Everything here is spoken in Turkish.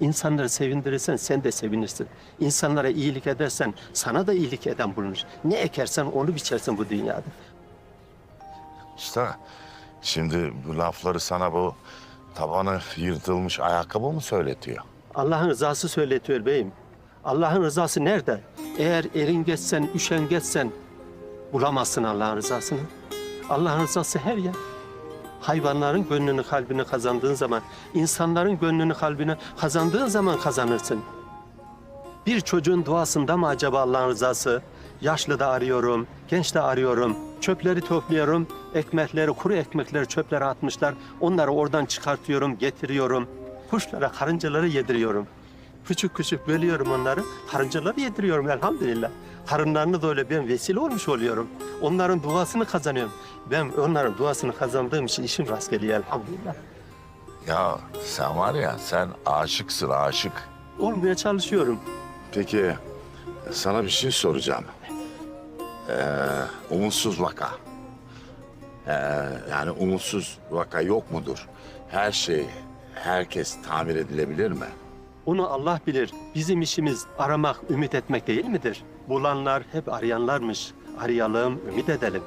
İnsanları sevindirirsen sen de sevinirsin. İnsanlara iyilik edersen sana da iyilik eden bulunur. Ne ekersen onu biçersin bu dünyada. Usta, şimdi bu lafları sana bu tabanı yırtılmış ayakkabı mı söyletiyor? Allah'ın rızası söyletiyor beyim. Allah'ın rızası nerede? Eğer erin geçsen, üşen geçsen bulamazsın Allah'ın rızasını. Allah'ın rızası her yer. Hayvanların gönlünü, kalbini kazandığın zaman, insanların gönlünü, kalbini kazandığın zaman kazanırsın. Bir çocuğun duasında mı acaba Allah'ın rızası? Yaşlı da arıyorum, genç de arıyorum. Çöpleri topluyorum, ekmekleri, kuru ekmekleri çöplere atmışlar. Onları oradan çıkartıyorum, getiriyorum. Kuşlara, karıncalara yediriyorum. Küçük küçük bölüyorum onları, karıncalara yediriyorum elhamdülillah. Karınlarını da öyle ben vesile olmuş oluyorum. Onların duasını kazanıyorum. Ben onların duasını kazandığım için işim rast geliyor elhamdülillah. Ya sen var ya, sen aşıksın aşık. Olmaya çalışıyorum. Peki, sana bir şey soracağım. Ee, umutsuz vaka. Ee, yani umutsuz vaka yok mudur? Her şey, herkes tamir edilebilir mi? Onu Allah bilir. Bizim işimiz aramak, ümit etmek değil midir? Bulanlar hep arayanlarmış. Arayalım, ümit edelim.